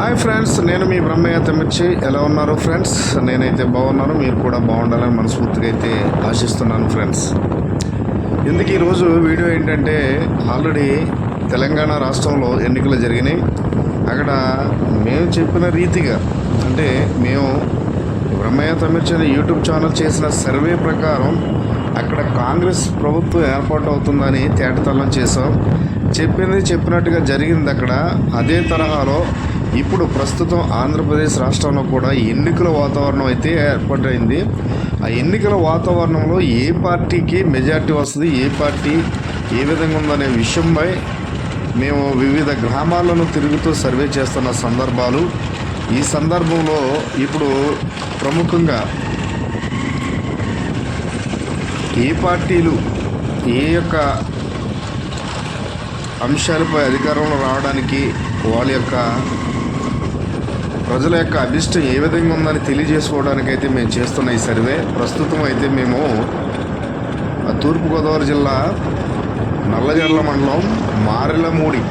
Hi friends నేను మీ బ్రహ్మయ్య తమ్మిచ్చి. ఎలా ఉన్నారు ఫ్రెండ్స్? నేనైతే బాగున్నాను మీరు కూడా బాగుండాలని మనస్ఫూర్తిగా అయితే ఆశిస్తున్నాను ఫ్రెండ్స్. ఎందుకు ఈరోజు వీడియో ఏంటంటే ఆల్రెడీ తెలంగాణ రాష్ట్రంలో ఎన్నికలు జరిగినాయి. అక్కడ మేము చెప్పిన రీతిగా అంటే మేము బ్రహ్మయ్య తమ్మిచ్చి అనే యూట్యూబ్ ఛానల్ చేసిన సర్వే ప్రకారం అక్కడ కాంగ్రెస్ ప్రభుత్వం ఏర్పాటు అవుతుందని తేటతల్లం చేసాం చెప్పింది చెప్పినట్టుగా జరిగింది అక్కడ. అదే తరహాలో ఇప్పుడు ప్రస్తుతం ఆంధ్రప్రదేశ్ రాష్ట్రంలో కూడా ఎన్నికల వాతావరణం అయితే ఏర్పాటైంది. ఆ ఎన్నికల వాతావరణంలో ఏ పార్టీకి మెజార్టీ వస్తుంది ఏ పార్టీ ఏ విధంగా ఉందనే విషయంపై మేము వివిధ గ్రామాలను తిరుగుతూ సర్వే చేస్తున్న సందర్భాలు. ఈ సందర్భంలో ఇప్పుడు ప్రముఖంగా ఏ పార్టీలు ఏ యొక్క అంశాలపై అధికారంలో రావడానికి వాళ్ళ యొక్క ప్రజల యొక్క అభిష్టం ఏ విధంగా ఉందని తెలియజేసుకోవడానికైతే మేము చేస్తున్న ఈ సర్వే. ప్రస్తుతం అయితే మేము ఆ తూర్పుగోదావరి జిల్లా నల్లజర్ల మండలం మారెలమూడి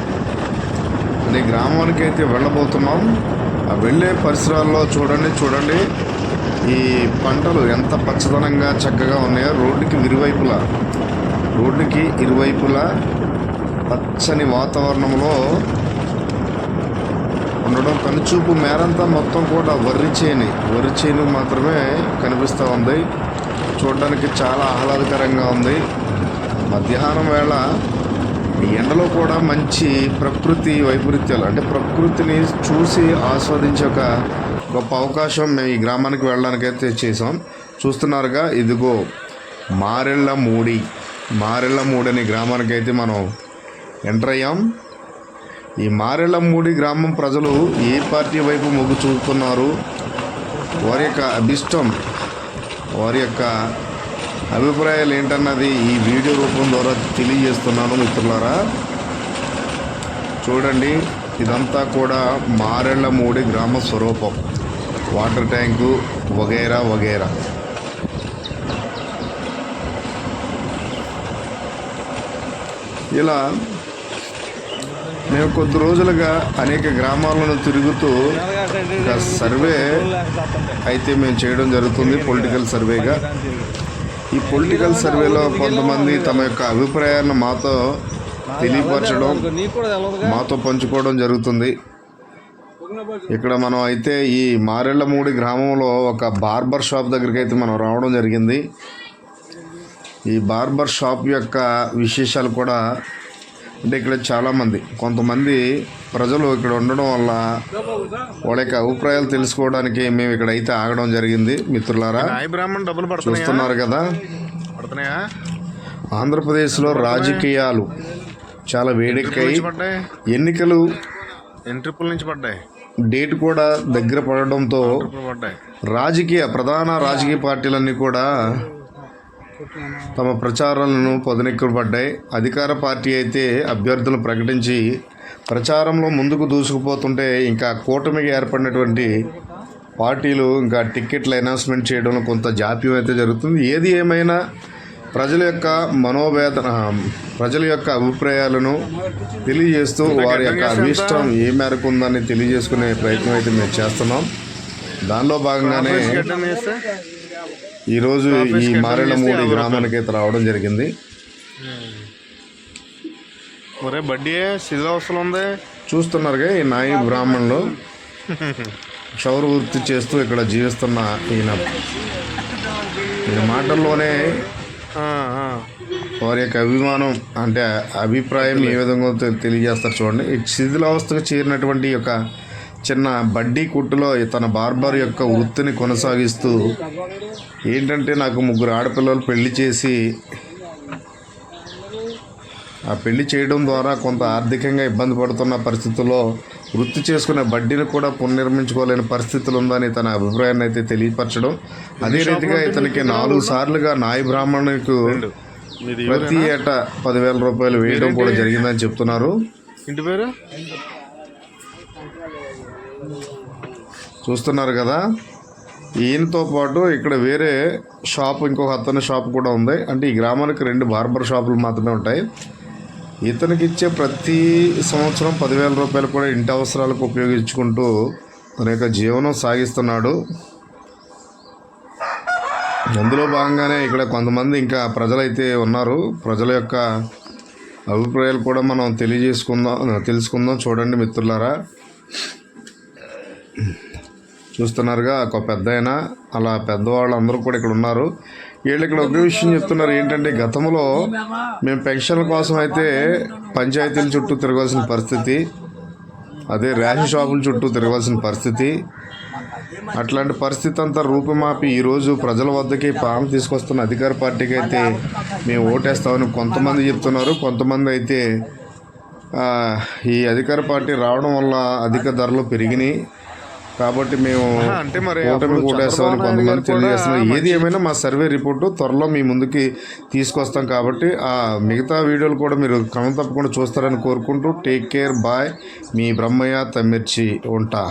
అనే గ్రామానికి అయితే వెళ్ళబోతున్నాం. ఆ వెళ్ళే పరిసరాల్లో చూడండి చూడండి. ఈ పంటలు ఎంత పచ్చదనంగా చక్కగా ఉన్నాయో రోడ్డుకి ఇరువైపులా రోడ్డుకి ఇరువైపులా పచ్చని వాతావరణంలో ఉండడం కనుచూపు మేరంతా మొత్తం కూడా వరి చేను వరి చేను మాత్రమే కనిపిస్తూ ఉంది. చూడడానికి చాలా ఆహ్లాదకరంగా ఉంది. మధ్యాహ్నం వేళ ఈ ఎండలో కూడా మంచి ప్రకృతి వైపరీత్యాలు అంటే ప్రకృతిని చూసి ఆస్వాదించే ఒక గొప్ప అవకాశం మేము ఈ గ్రామానికి వెళ్ళడానికి అయితే చేసాం చూస్తున్నారుగా ఇదిగో మారెళ్ళ మూడి మారెళ్ళ మూడి అనే గ్రామానికి అయితే మనం ఎంటర్ అయ్యాం ఈ మారెళ్ళమూడి గ్రామం ప్రజలు ఏ పార్టీ వైపు మొగ్గు చూపుతున్నారు? వారి యొక్క అభిష్టం వారి యొక్క అభిప్రాయాలు ఏంటన్నది ఈ వీడియో రూపం ద్వారా తెలియజేస్తున్నాను మిత్రులారా. చూడండి ఇదంతా కూడా మారెళ్ళమూడి గ్రామ స్వరూపం. వాటర్ ట్యాంకు వగైరా వగైరా. ఇలా మేము కొద్ది రోజులుగా అనేక గ్రామాలను తిరుగుతూ సర్వే అయితే మేము చేయడం జరుగుతుంది పొలిటికల్ సర్వేగా ఈ పొలిటికల్ సర్వేలో కొంతమంది తమ యొక్క అభిప్రాయాలను మాతో తెలియపరచడం మాతో పంచుకోవడం జరుగుతుంది. ఇక్కడ మనం అయితే ఈ మారెళ్ళమూడి గ్రామంలో ఒక బార్బర్ షాప్ దగ్గరికి అయితే మనం రావడం జరిగింది. ఈ బార్బర్ షాప్ యొక్క విశేషాలు కూడా అంటే ఇక్కడ చాలామంది కొంతమంది ప్రజలు ఇక్కడ ఉండడం వల్ల వాళ్ళ యొక్క అభిప్రాయాలు తెలుసుకోవడానికి మేము ఇక్కడ అయితే ఆగడం జరిగింది మిత్రులారా. బ్రాహ్మణ్ డబ్బులు చూస్తున్నారు కదా. ఆంధ్రప్రదేశ్లో రాజకీయాలు చాలా వేడెక్కాయి. ఎన్నికలు ఎన్ని ట్రిప్పుల నుంచి పడ్డాయి? డేట్ కూడా దగ్గర పడడంతో రాజకీయ ప్రధాన రాజకీయ పార్టీలన్నీ కూడా తమ ప్రచారాలను పొదనెక్కులు పడ్డాయి అధికార పార్టీ అయితే అభ్యర్థులను ప్రకటించి ప్రచారంలో ముందుకు దూసుకుపోతుంటే ఇంకా కూటమికి ఏర్పడినటువంటి పార్టీలు ఇంకా టిక్కెట్లు అనౌన్స్మెంట్ చేయడంలో కొంత జాప్యం అయితే జరుగుతుంది. ఏది ఏమైనా ప్రజల యొక్క మనోవేదన ప్రజల యొక్క అభిప్రాయాలను తెలియజేస్తూ వారి యొక్క అభిష్టం ఏ మేరకు ఉందని తెలియజేసుకునే ప్రయత్నం అయితే మేము చేస్తున్నాం. దానిలో భాగంగానే ఈరోజు ఈ మారేళ్ళమూడి గ్రామానికి అయితే రావడం జరిగింది. ఒరే బడ్డీ శిథిలావస్థలు ఉంది. చూస్తున్నారుగా ఈ నాయి బ్రాహ్మణులు. క్షౌర వృత్తి చేస్తూ ఇక్కడ జీవిస్తున్న ఈయన. ఈయన మాటల్లోనే. వారి యొక్క అభిమానం అంటే అభిప్రాయం ఏ విధంగా తెలియజేస్తారు చూడండి. ఈ శిథిలావస్థకు చేరినటువంటి యొక్క చిన్న బడ్డీ కుట్టులో తన బార్బర్ యొక్క వృత్తిని కొనసాగిస్తూ ఏంటంటే నాకు ముగ్గురు ఆడపిల్లలు పెళ్ళి చేసి ఆ పెళ్ళి చేయడం ద్వారా కొంత ఆర్థికంగా ఇబ్బంది పడుతున్న పరిస్థితుల్లో వృత్తి చేసుకునే బడ్డీని కూడా పునర్నిర్మించుకోలేని పరిస్థితులు ఉందని తన అభిప్రాయాన్ని అయితే తెలియపరచడం అదే రీతిగా ఇతనికి నాలుగు సార్లుగా నాయ బ్రాహ్మణులకు మీది ప్రతి ఏటా పదివేల రూపాయలు వేయడం కూడా జరిగిందని చెప్తున్నారు. ఇంటి పేరు? చూస్తున్నారు కదా? ఈయనతో పాటు ఇక్కడ వేరే షాప్ ఇంకొక అతని షాప్ కూడా ఉంది. అంటే ఈ గ్రామానికి రెండు బార్బర్ షాపులు మాత్రమే ఉంటాయి. ఇతనికి ఇచ్చే ప్రతి సంవత్సరం పదివేల రూపాయలు కూడా ఇంటి అవసరాలకు ఉపయోగించుకుంటూ తన యొక్క జీవనం సాగిస్తున్నాడు. అందులో భాగంగానే ఇక్కడ కొంతమంది ఇంకా ప్రజలైతే ఉన్నారు. ప్రజల యొక్క అభిప్రాయాలు కూడా మనం తెలియజేసుకుందాం తెలుసుకుందాం. చూడండి మిత్రులారా. చూస్తున్నారుగా ఒక పెద్ద అలా పెద్దవాళ్ళు అందరూ కూడా ఇక్కడ ఉన్నారు. వీళ్ళు ఇక్కడ ఒక విషయం చెప్తున్నారు ఏంటంటే గతంలో మేము పెన్షన్ల కోసం అయితే పంచాయతీల చుట్టూ తిరగాల్సిన పరిస్థితి అదే రేషన్ షాపుల చుట్టూ తిరగాల్సిన పరిస్థితి అట్లాంటి పరిస్థితి అంతా రూపుమాపి ఈరోజు ప్రజల వద్దకి పాము తీసుకొస్తున్న అధికార పార్టీకి అయితే మేము ఓటేస్తామని కొంతమంది చెప్తున్నారు. కొంతమంది అయితే ఈ అధికార పార్టీ రావడం వల్ల అధిక ధరలు పెరిగినాయి. కాబట్టి మేము అంటే మరి ఓటమి నాయుడు కొంతమంది తెలియజేస్తున్నారు ఏది ఏమైనా మా సర్వే రిపోర్టు త్వరలో మీ ముందుకి తీసుకొస్తాం కాబట్టి ఆ మిగతా వీడియోలు కూడా మీరు క్రమం తప్పకుండా చూస్తారని కోరుకుంటూ టేక్ కేర్ బాయ్ మీ బ్రహ్మయ్య తమ్మిర్చి ఉంటా